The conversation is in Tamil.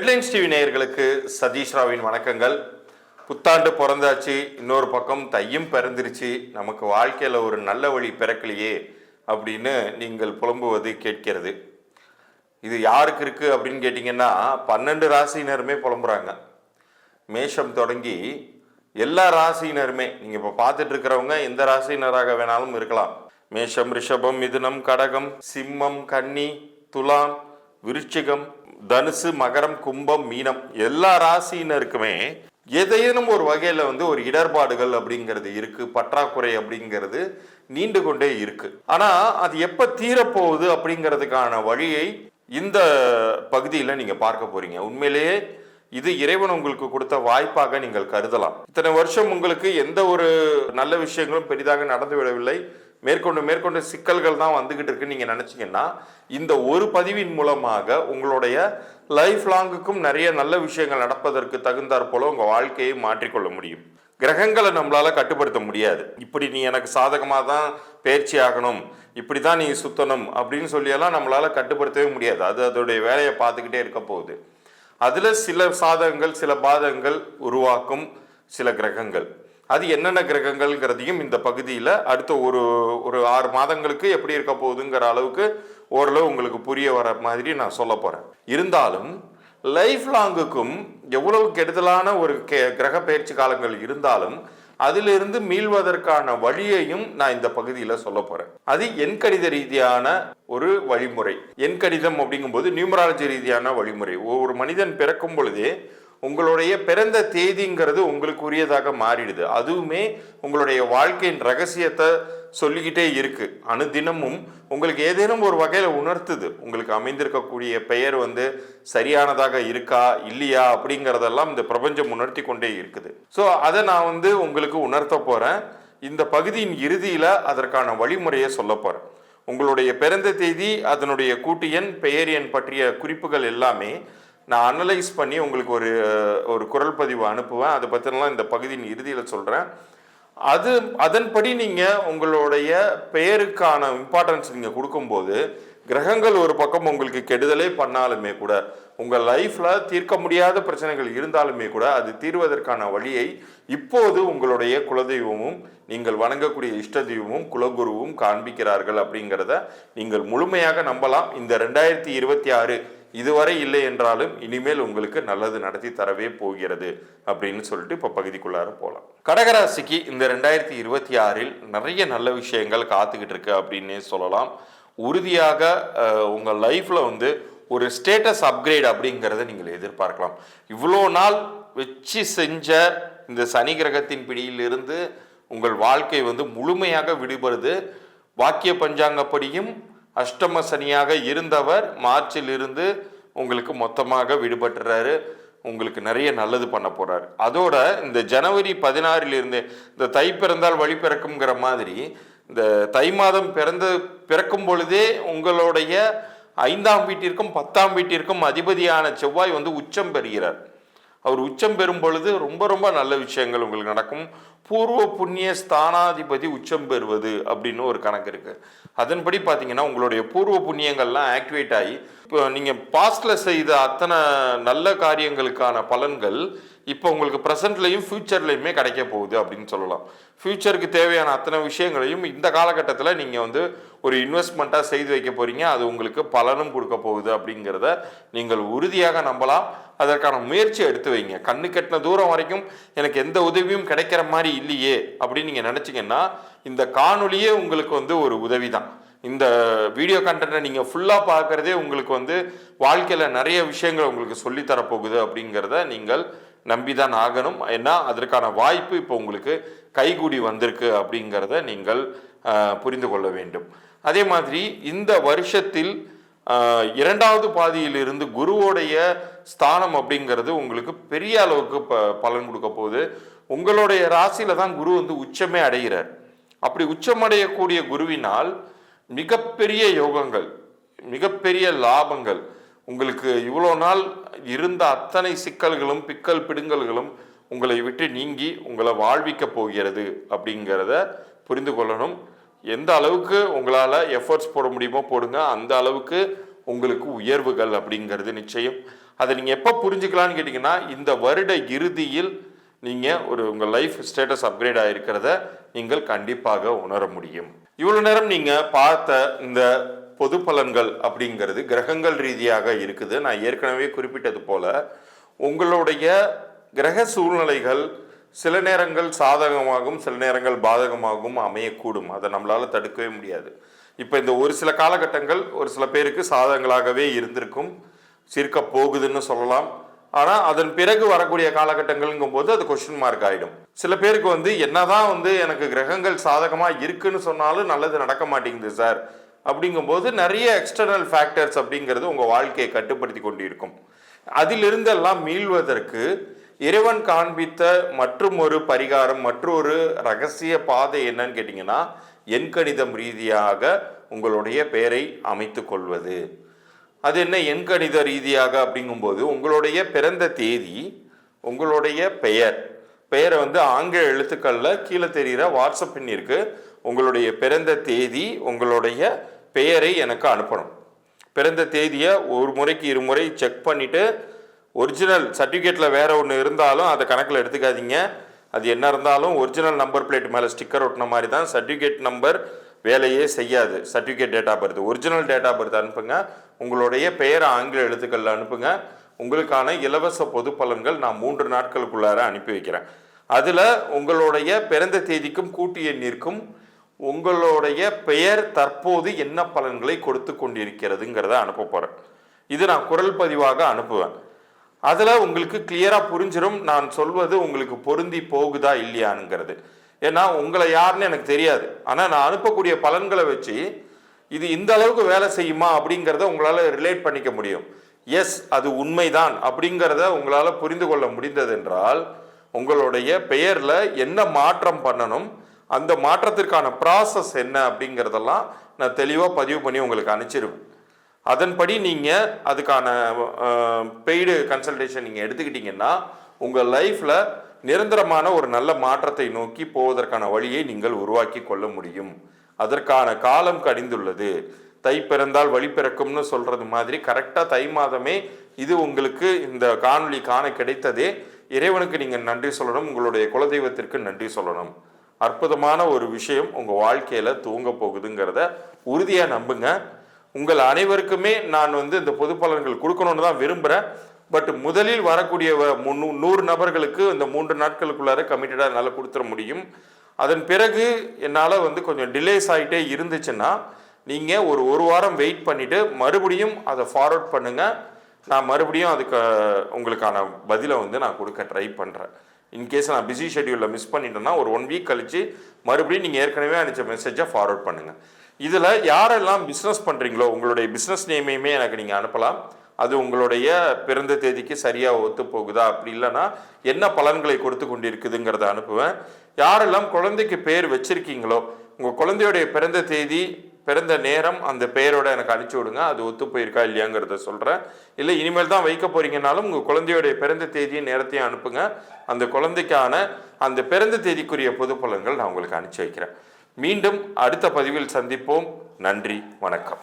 ஹெட்லைன்ஸ் டிவி நேயர்களுக்கு சதீஷ் ராவின் வணக்கங்கள். புத்தாண்டு பிறந்தாச்சு இன்னொரு பக்கம் தையும் பிறந்துருச்சு. நமக்கு வாழ்க்கையில் ஒரு நல்ல வழி பிறக்கலையே அப்படின்னு நீங்கள் புலம்புவது கேட்கிறது. இது யாருக்கு இருக்கு அப்படின்னு கேட்டிங்கன்னா பன்னெண்டு ராசியினருமே புலம்புறாங்க. மேஷம் தொடங்கி எல்லா ராசியினருமே நீங்கள் இப்போ பார்த்துட்டு இருக்கிறவங்க எந்த ராசியினராக வேணாலும் இருக்கலாம். மேஷம் ரிஷபம் மிதுனம் கடகம் சிம்மம் கன்னி துலாம் விருச்சிகம் தனுசு மகரம் கும்பம் மீனம் எல்லா ராசியினருக்குமே ஏதேனும் ஒரு வகையில் வந்து ஒரு இடர்பாடுகள் அப்படிங்கிறது இருக்கு பற்றாக்குறை அப்படிங்கிறது நீண்டு கொண்டே இருக்கு. ஆனா அது எப்ப தீரப்போகுது அப்படிங்கிறதுக்கான வழியை இந்த பகுதியில் நீங்க பார்க்க போறீங்க. உண்மையிலேயே இது இறைவன் உங்களுக்கு கொடுத்த வாய்ப்பாக நீங்கள் கருதலாம். இத்தனை வருஷம் உங்களுக்கு எந்த ஒரு நல்ல விஷயங்களும் பெரிதாக நடந்து விடவில்லை. மேற்கொண்டு மேற்கொண்டு சிக்கல்கள் தான் வந்துகிட்டு இருக்குன்னு நீங்க நினைச்சீங்கன்னா இந்த ஒரு பதிவின் மூலமாக உங்களுடைய லைஃப் லாங்குக்கும் நிறைய நல்ல விஷயங்கள் நடப்பதற்கு தகுந்தாற் போல உங்க வாழ்க்கையை மாற்றிக்கொள்ள முடியும். கிரகங்களை நம்மளால கட்டுப்படுத்த முடியாது. இப்படி நீ எனக்கு சாதகமாக தான் பயிற்சி ஆகணும் இப்படி தான் நீ சுத்தணும் அப்படின்னு சொல்லியெல்லாம் நம்மளால கட்டுப்படுத்தவே முடியாது. அது அதோடைய வேலையை பார்த்துக்கிட்டே இருக்க போகுது. அதில் சில சாதகங்கள் சில பாதகங்கள் உருவாக்கும் சில கிரகங்கள். அது என்னென்ன கிரகங்கள்ங்கிறதையும் இந்த பகுதியில் அடுத்த ஒரு ஒரு ஆறு மாதங்களுக்கு எப்படி இருக்க போகுதுங்கிற அளவுக்கு ஓரளவு உங்களுக்கு புரிய வர மாதிரி நான் சொல்ல போகிறேன் இருந்தாலும் லைஃப் லாங்குக்கும் எவ்வளவு கெடுதலான ஒரு கே கிரக பயிற்சி காலங்கள் இருந்தாலும் அதிலிருந்து மீள்வதற்கான வழியையும் நான் இந்த பகுதியில் சொல்ல போகிறேன் அது எண்கணித ரீதியான ஒரு வழிமுறை. எண்கணிதம் அப்படிங்கும்போது நியூமராலஜி ரீதியான வழிமுறை. ஒவ்வொரு மனிதன் பிறக்கும் பொழுதே உங்களுடைய பிறந்த தேதிங்கிறது உங்களுக்கு உரியதாக மாறிடுது. அதுவுமே உங்களுடைய வாழ்க்கையின் ரகசியத்தை சொல்லிக்கிட்டே இருக்கு. அனுதினமும் உங்களுக்கு ஏதேனும் ஒரு வகையில் உணர்த்துது. உங்களுக்கு அமைந்திருக்கக்கூடிய பெயர் வந்து சரியானதாக இருக்கா இல்லையா அப்படிங்கிறதெல்லாம் இந்த பிரபஞ்சம் உணர்த்தி கொண்டே இருக்குது. ஸோ அதை நான் வந்து உங்களுக்கு உணர்த்த போகிறேன் இந்த பகுதியின் இறுதியில் அதற்கான வழிமுறையை சொல்ல போகிறேன் உங்களுடைய பிறந்த தேதி அதனுடைய கூட்டு எண் பெயர் எண் பற்றிய குறிப்புகள் எல்லாமே நான் அனலைஸ் பண்ணி உங்களுக்கு ஒரு ஒரு குரல் பதிவு அனுப்புவேன். அதை பற்றினலாம் இந்த பகுதியின் இறுதியில் சொல்கிறேன் அது அதன்படி நீங்கள் உங்களுடைய பெயருக்கான இம்பார்ட்டன்ஸ் நீங்கள் கொடுக்கும்போது கிரகங்கள் ஒரு பக்கம் உங்களுக்கு கெடுதலே பண்ணாலுமே கூட உங்கள் லைஃப்பில் தீர்க்க முடியாத பிரச்சனைகள் இருந்தாலுமே கூட அது தீர்வதற்கான வழியை இப்போது உங்களுடைய குலதெய்வமும் நீங்கள் வணங்கக்கூடிய இஷ்ட தெய்வமும் குலகுருவும் காண்பிக்கிறார்கள் அப்படிங்கிறத நீங்கள் முழுமையாக நம்பலாம். இந்த ரெண்டாயிரத்தி இருபத்தி ஆறு இதுவரை இல்லை என்றாலும் இனிமேல் உங்களுக்கு நல்லது நடத்தி தரவே போகிறது அப்படின்னு சொல்லிட்டு இப்போ பகுதிக்குள்ளார போகலாம் கடகராசிக்கு இந்த ரெண்டாயிரத்தி இருபத்தி ஆறில் நிறைய நல்ல விஷயங்கள் காத்துக்கிட்டு இருக்கு அப்படின்னே சொல்லலாம். உறுதியாக உங்கள் லைஃப்பில் வந்து ஒரு ஸ்டேட்டஸ் அப்கிரேட் அப்படிங்கிறத நீங்கள் எதிர்பார்க்கலாம். இவ்வளோ நாள் வச்சு செஞ்ச இந்த சனி கிரகத்தின் பிடியிலிருந்து உங்கள் வாழ்க்கை வந்து முழுமையாக விடுபடுது. வாக்கிய பஞ்சாங்கப்படியும் அஷ்டம சனியாக இருந்தவர் மார்ச்சில் இருந்து உங்களுக்கு மொத்தமாக விடுபட்டுறாரு. உங்களுக்கு நிறைய நல்லது பண்ண போறாரு. அதோட இந்த ஜனவரி பதினாறிலிருந்து இந்த தை பிறந்தால் வழி பிறக்குங்கிற மாதிரி இந்த தை மாதம் பிறந்து பிறக்கும் பொழுதே உங்களுடைய ஐந்தாம் வீட்டிற்கும் பத்தாம் வீட்டிற்கும் அதிபதியான செவ்வாய் வந்து உச்சம் பெறுகிறார். அவர் உச்சம் பெறும் பொழுது ரொம்ப ரொம்ப நல்ல விஷயங்கள் உங்களுக்கு நடக்கும். பூர்வ புண்ணிய ஸ்தானாதிபதி உச்சம் பெறுவது அப்படின்னு ஒரு கணக்கு இருக்கு. அதன்படி பார்த்தீங்கன்னா உங்களுடைய பூர்வ புண்ணியங்கள்லாம் ஆக்டிவேட் ஆகி இப்போ நீங்கள் பாஸ்டில் செய்த அத்தனை நல்ல காரியங்களுக்கான பலன்கள் இப்போ உங்களுக்கு ப்ரெசென்ட்லேயும் ஃப்யூச்சர்லையுமே கிடைக்க போகுது அப்படின்னு சொல்லலாம். ஃப்யூச்சருக்கு தேவையான அத்தனை விஷயங்களையும் இந்த காலகட்டத்தில் நீங்கள் வந்து ஒரு இன்வெஸ்ட்மெண்ட்டாக செய்து வைக்க போகிறீங்க அது உங்களுக்கு பலனும் கொடுக்க போகுது அப்படிங்கிறத நீங்கள் உறுதியாக நம்பலாம். அதற்கான முயற்சி எடுத்து வைங்க. கண்ணு கட்டின தூரம் வரைக்கும் எனக்கு எந்த உதவியும் கிடைக்கிற மாதிரி இல்லையே அப்படின்னு நீங்கள் நினச்சிங்கன்னா இந்த காணொலியே உங்களுக்கு வந்து ஒரு உதவி தான் இந்த வீடியோ கண்டென்ட்டை நீங்கள் ஃபுல்லாக பார்க்குறதே உங்களுக்கு வந்து வாழ்க்கையில் நிறைய விஷயங்கள் உங்களுக்கு சொல்லித்தரப்போகுது அப்படிங்கிறத நீங்கள் நம்பி தான் ஆகணும். ஏன்னா அதற்கான வாய்ப்பு இப்போ உங்களுக்கு கைகூடி வந்திருக்கு அப்படிங்கிறத நீங்கள் புரிந்து கொள்ள வேண்டும். அதே மாதிரி இந்த வருஷத்தில் இரண்டாவது பாதியிலிருந்து குருவோடைய ஸ்தானம் அப்படிங்கிறது உங்களுக்கு பெரிய அளவுக்கு ப பலன் கொடுக்க போகுது. உங்களுடைய ராசியில தான் குரு வந்து உச்சமே அடைகிறார். அப்படி உச்சமடையக்கூடிய குருவினால் மிகப்பெரிய யோகங்கள் மிகப்பெரிய லாபங்கள் உங்களுக்கு இவ்வளோ நாள் இருந்த அத்தனை சிக்கல்களும் பிக்கல் பிடுங்கல்களும் உங்களை விட்டு நீங்கி உங்களை வாழ்விக்க போகிறது அப்படிங்கிறத புரிந்து கொள்ளணும். எந்த அளவுக்கு உங்களால் எஃபர்ட்ஸ் போட முடியுமோ போடுங்க. அந்த அளவுக்கு உங்களுக்கு உயர்வுகள் அப்படிங்கிறது நிச்சயம். அதை நீங்கள் எப்போ புரிஞ்சுக்கலான்னு கேட்டிங்கன்னா இந்த வருட இறுதியில் நீங்கள் ஒரு உங்கள் லைஃப் ஸ்டேட்டஸ் அப்கிரேட் ஆகிருக்கிறத நீங்கள் கண்டிப்பாக உணர முடியும். இவ்வளோ நேரம் நீங்கள் பார்த்த இந்த பொது பலன்கள் அப்படிங்கிறது கிரகங்கள் ரீதியாக இருக்குது. நான் ஏற்கனவே குறிப்பிட்டது போல உங்களுடைய கிரக சூழ்நிலைகள் சில நேரங்கள் சாதகமாகவும் சில நேரங்கள் பாதகமாகவும் அமையக்கூடும். அதை நம்மளால் தடுக்கவே முடியாது. இப்போ இந்த ஒரு சில காலகட்டங்கள் ஒரு சில பேருக்கு சாதகங்களாகவே இருந்திருக்கும். சிரிக்க போகுதுன்னு சொல்லலாம். ஆனால் அதன் பிறகு வரக்கூடிய காலகட்டங்கள்ங்கும் போது அது கொஸ்டின் மார்க் ஆகிடும் சில பேருக்கு வந்து என்னதான் வந்து எனக்கு கிரகங்கள் சாதகமாக இருக்குன்னு சொன்னாலும் நல்லது நடக்க மாட்டேங்குது சார் அப்படிங்கும்போது நிறைய எக்ஸ்டர்னல் ஃபேக்டர்ஸ் அப்படிங்கிறது உங்கள் வாழ்க்கையை கட்டுப்படுத்தி கொண்டிருக்கும். அதிலிருந்தெல்லாம் மீள்வதற்கு இறைவன் காண்பித்த மற்றும் ஒரு பரிகாரம் மற்றொரு ரகசிய பாதை என்னன்னு கேட்டிங்கன்னா எண்கணிதம் ரீதியாக உங்களுடைய பெயரை அமைத்து கொள்வது. அது என்ன எண்கணித ரீதியாக அப்படிங்கும்போது உங்களுடைய பிறந்த தேதி உங்களுடைய பெயர். பெயரை வந்து ஆங்கில எழுத்துக்களில் கீழே தெரிகிற வாட்ஸ்அப் எண் உங்களுடைய பிறந்த தேதி உங்களுடைய பெயரை எனக்கு அனுப்பணும். பிறந்த தேதியை ஒரு முறைக்கு இருமுறை செக் பண்ணிவிட்டு ஒரிஜினல் சர்டிஃபிகேட்டில் வேறு ஒன்று இருந்தாலும் அதை கணக்கில் எடுத்துக்காதீங்க. அது என்ன இருந்தாலும் ஒரிஜினல் நம்பர் பிளேட் மேலே ஸ்டிக்கர் ஒட்டின மாதிரி தான் சர்டிஃபிகேட் நம்பர் வேலையே செய்யாது. Certificate date of birth original date of birth அனுப்புங்க. உங்களுடைய பெயரை ஆங்கில எழுத்துக்களில் அனுப்புங்க. உங்களுக்கான இலவச பொது பலன்கள் நான் மூன்று நாட்களுக்குள்ளார அனுப்பி வைக்கிறேன். அதில் உங்களுடைய பிறந்த தேதிக்கும் கூட்டு எண்ணிற்கும் உங்களுடைய பெயர் தற்போது என்ன பலன்களை கொடுத்து கொண்டிருக்கிறதுங்கிறத அனுப்ப போகிறேன் இது நான் குரல் பதிவாக அனுப்புவேன். அதில் உங்களுக்கு கிளியராக புரிஞ்சிடும் நான் சொல்வது உங்களுக்கு பொருந்தி போகுதா இல்லையானுங்கிறது. ஏன்னா உங்களை யாருன்னு எனக்கு தெரியாது. ஆனால் நான் அனுப்பக்கூடிய பலன்களை வச்சு இது இந்த அளவுக்கு வேலை செய்யுமா அப்படிங்கிறத உங்களால் ரிலேட் பண்ணிக்க முடியும். எஸ் அது உண்மைதான் அப்படிங்கிறத உங்களால் புரிந்து கொள்ள முடிந்தது என்றால் உங்களுடைய பெயரில் என்ன மாற்றம் பண்ணணும் அந்த மாற்றத்திற்கான ப்ராசஸ் என்ன அப்படிங்கிறதெல்லாம் நான் தெளிவாக பதிவு பண்ணி உங்களுக்கு அனுப்பிச்சிருவேன். அதன்படி நீங்கள் அதுக்கான பெய்டு கன்சல்டேஷன் நீங்கள் எடுத்துக்கிட்டிங்கன்னா உங்கள் லைஃப்பில் நிரந்தரமான ஒரு நல்ல மாற்றத்தை நோக்கி போவதற்கான வழியை நீங்கள் உருவாக்கி கொள்ள முடியும். அதற்கான காலம் கடிந்துள்ளது. தை பிறந்தால் வழி பிறக்கும்னு சொல்கிறது மாதிரி கரெக்டாக தை மாதமே இது உங்களுக்கு இந்த காணொளி காண கிடைத்ததே. இறைவனுக்கு நீங்கள் நன்றி சொல்லணும் உங்களுடைய குலதெய்வத்திற்கு நன்றி சொல்லணும். அற்புதமான ஒரு விஷயம் உங்கள் வாழ்க்கையில் தூங்க போகுதுங்கிறத உறுதியாக நம்புங்க. உங்கள் அனைவருக்குமே நான் வந்து இந்த பொது பலன்கள் கொடுக்கணும்னு தான் விரும்புகிறேன் பட் முதலில் வரக்கூடிய வ- நூறு நபர்களுக்கு இந்த மூன்று நாட்களுக்குள்ளார கமிட்டடாக என்னால் கொடுத்துட முடியும். அதன் பிறகு என்னால் வந்து கொஞ்சம் டிலேஸ் ஆகிட்டே இருந்துச்சுன்னா நீங்கள் ஒரு ஒரு வாரம் வெயிட் பண்ணிவிட்டு மறுபடியும் அதை ஃபார்வர்ட் பண்ணுங்கள் நான் மறுபடியும் அதுக்கு உங்களுக்கான பதிலை வந்து நான் கொடுக்க ட்ரை பண்ணுறேன் இன்கேஸ் நான் பிஸி ஷெட்யூலில் மிஸ் பண்ணிட்டேன்னா ஒரு ஒன் வீக் கழித்து மறுபடியும் நீங்கள் ஏற்கனவே அனுப்பிச்ச மெசேஜை ஃபார்வர்ட் பண்ணுங்கள் இதில் யாரெல்லாம் பிஸ்னஸ் பண்ணுறீங்களோ உங்களுடைய பிஸ்னஸ் நேமையுமே எனக்கு நீங்கள் அனுப்பலாம். அது உங்களுடைய பிறந்த தேதிக்கு சரியாக ஒத்து போகுதா அப்படி இல்லைன்னா என்ன பலன்களை கொடுத்து கொண்டிருக்குதுங்கிறத அனுப்புவேன். யாரெல்லாம் குழந்தைக்கு பேர் வச்சிருக்கீங்களோ உங்கள் குழந்தையுடைய பிறந்த தேதி பிறந்த நேரம் அந்த பெயரோட எனக்கு அனுப்பிச்சி விடுங்க. அது ஒத்து போயிருக்கா இல்லையாங்கிறத சொல்கிறேன் இல்லை இனிமேல் தான் வைக்க போறீங்கனாலும் உங்கள் குழந்தையுடைய பிறந்த தேதியும் நேரத்தையும் அனுப்புங்க. அந்த குழந்தைக்கான அந்த பிறந்த தேதிக்குரிய பொது பலன்கள் நான் உங்களுக்கு அனுப்பிச்சி வைக்கிறேன். மீண்டும் அடுத்த பதிவில் சந்திப்போம். நன்றி வணக்கம்.